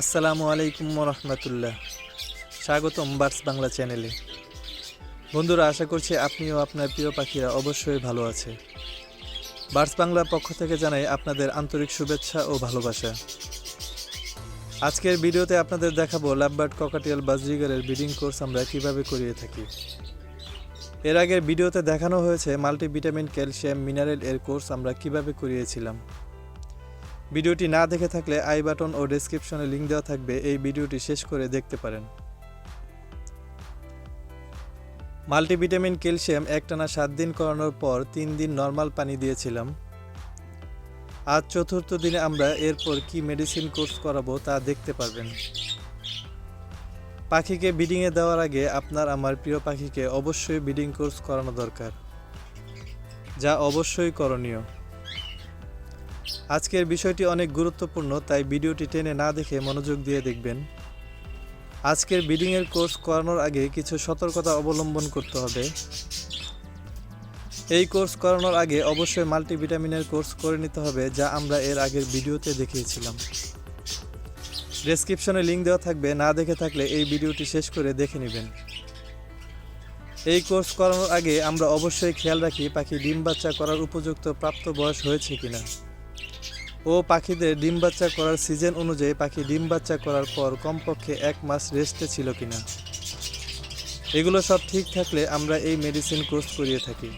আসসালামু আলাইকুম রহমতুল্লাহ স্বাগতম বার্স বাংলা চ্যানেলে। বন্ধুরা, আশা করছি আপনিও আপনার প্রিয় পাখিরা অবশ্যই ভালো আছে। বার্স বাংলার পক্ষ থেকে জানাই আপনাদের আন্তরিক শুভেচ্ছা ও ভালোবাসা। আজকের ভিডিওতে আপনাদের দেখাবো লাভবার্ড ককাটিয়াল বাজরিগারের ব্রিডিং কোর্স আমরা কীভাবে করিয়ে থাকি। এর আগের ভিডিওতে দেখানো হয়েছে মাল্টিভিটামিন, ক্যালসিয়াম, মিনারেল এর কোর্স আমরা কীভাবে করিয়েছিলাম। ভিডিওটি না দেখে থাকলে আই বাটন ও ডেসক্রিপশনে লিঙ্ক দেওয়া থাকবে, এই ভিডিওটি শেষ করে দেখতে পারেন। মাল্টিভিটামিন ক্যালসিয়াম একটানা সাত দিন করানোর পর তিন দিন নর্মাল পানি দিয়েছিলাম। আজ চতুর্থ দিনে আমরা এরপর কি মেডিসিন কোর্স করাবো তা দেখতে পারবেন। পাখিকে ব্রিডিংয়ে দেওয়ার আগে আপনার আমার প্রিয় পাখিকে অবশ্যই ব্রিডিং কোর্স করানো দরকার, যা অবশ্যই করণীয়। আজকের বিষয়টি অনেক গুরুত্বপূর্ণ, তাই ভিডিওটি টেনে না দেখে মনোযোগ দিয়ে দেখবেন। আজকের ব্রিডিংয়ের কোর্স করানোর আগে কিছু সতর্কতা অবলম্বন করতে হবে। এই কোর্স করানোর আগে অবশ্যই মাল্টিভিটামিনের কোর্স করে নিতে হবে, যা আমরা এর আগের ভিডিওতে দেখিয়েছিলাম। ডেসক্রিপশনে লিংক দেওয়া থাকবে, না দেখে থাকলে এই ভিডিওটি শেষ করে দেখে নেবেন। এই কোর্স করানোর আগে আমরা অবশ্যই খেয়াল রাখি পাখি ডিম বাচ্চা করার উপযুক্ত প্রাপ্ত বয়স হয়েছে কিনা। ও পাখিদের ডিম বাচ্চা করার সিজন অনুযায়ী পাখি ডিম বাচ্চা করার পর কমপক্ষে এক মাস রেস্টে ছিল কিনা। এগুলো সব ঠিক থাকলে আমরা এই মেডিসিন কোর্স করিয়ে থাকি।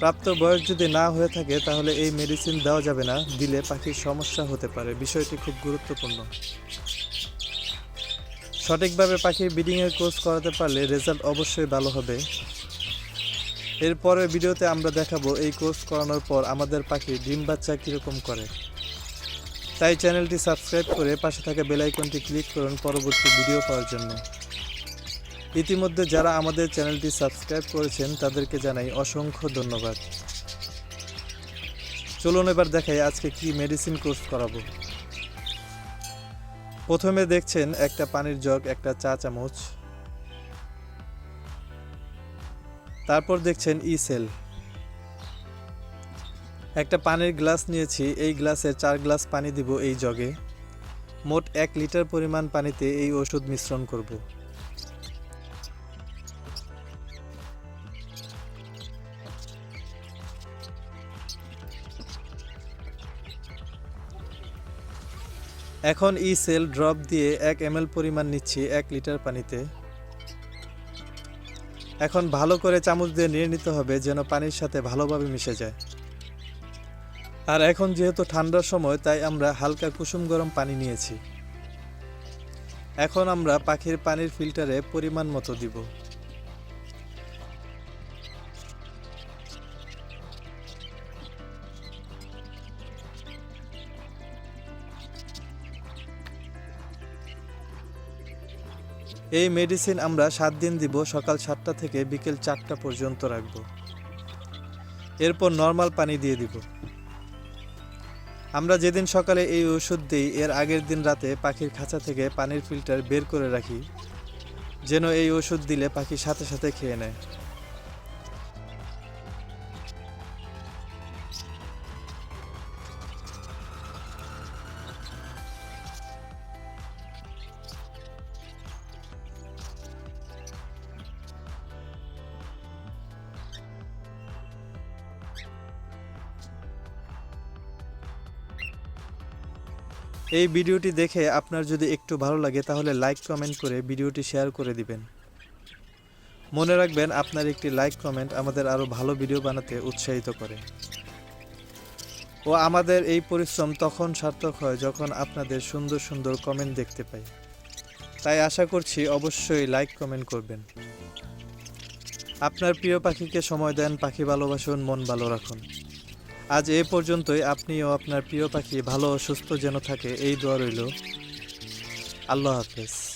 প্রাপ্ত বয়স যদি না হয়ে থাকে, তাহলে এই মেডিসিন দেওয়া যাবে না, দিলে পাখির সমস্যা হতে পারে। বিষয়টি খুব গুরুত্বপূর্ণ। সঠিকভাবে পাখির ব্রিডিংয়ের কোর্স করাতে পারলে রেজাল্ট অবশ্যই ভালো হবে। এরপরের ভিডিওতে আমরা দেখাবো এই কোর্স করানোর পর আমাদের পাখি ডিম বাচ্চা কীরকম করে। তাই চ্যানেলটি সাবস্ক্রাইব করে পাশে থাকা বেল আইকনটি ক্লিক করুন পরবর্তী ভিডিও পাওয়ার জন্য। ইতিমধ্যে যারা আমাদের চ্যানেলটি সাবস্ক্রাইব করেছেন, তাদেরকে জানাই অসংখ্য ধন্যবাদ। চলুন এবার দেখাই আজকে কি মেডিসিন কোর্স করাবো। প্রথমে দেখছেন একটা পানির জগ, একটা চা চামচ তারপর দেখছেন ই সেল। একটা পানির গ্লাস নিয়েছি, এই গ্লাসে চার গ্লাস পানি দিব এই জগে। মোট এক লিটার পরিমাণ পানিতে এই ওষুধ মিশ্রণ করব। এখন ই সেল ড্রপ দিয়ে এক এম পরিমাণ নিচ্ছি এক লিটার পানিতে। এখন ভালো করে চামচ দিয়ে নিয়ে নিতে হবে যেন পানির সাথে ভালোভাবে মিশে যায়। আর এখন যেহেতু ঠান্ডার সময়, তাই আমরা হালকা কুসুম গরম পানি নিয়েছি। এখন আমরা পাখির পানির ফিল্টারে পরিমাণ মতো দিব। এই মেডিসিন আমরা সাত দিন দিব, সকাল সাতটা থেকে বিকেল চারটা পর্যন্ত রাখব। এরপর নর্মাল পানি দিয়ে দিব। আমরা যেদিন সকালে এই ওষুধ দিই, এর আগের দিন রাতে পাখির খাঁচা থেকে পানির ফিল্টার বের করে রাখি, যেন এই ওষুধ দিলে পাখি সাথে সাথে খেয়ে নেয়। এই ভিডিওটি দেখে আপনার যদি একটু ভালো লাগে, তাহলে লাইক কমেন্ট করে ভিডিওটি শেয়ার করে দিবেন। মনে রাখবেন, আপনার একটি লাইক কমেন্ট আমাদের আরও ভালো ভিডিও বানাতে উৎসাহিত করে। ও আমাদের এই পরিশ্রম তখন সার্থক হয় যখন আপনাদের সুন্দর সুন্দর কমেন্ট দেখতে পাই। তাই আশা করছি অবশ্যই লাইক কমেন্ট করবেন। আপনার প্রিয় পাখিকে সময় দেন, পাখি ভালোবাসুন, মন ভালো রাখুন। আজ এ পর্যন্তই। আপনিও আপনার প্রিয় পাখি, ভালো সুস্থ যেন থাকে, এই দোয়া রইল। আল্লাহ হাফেজ।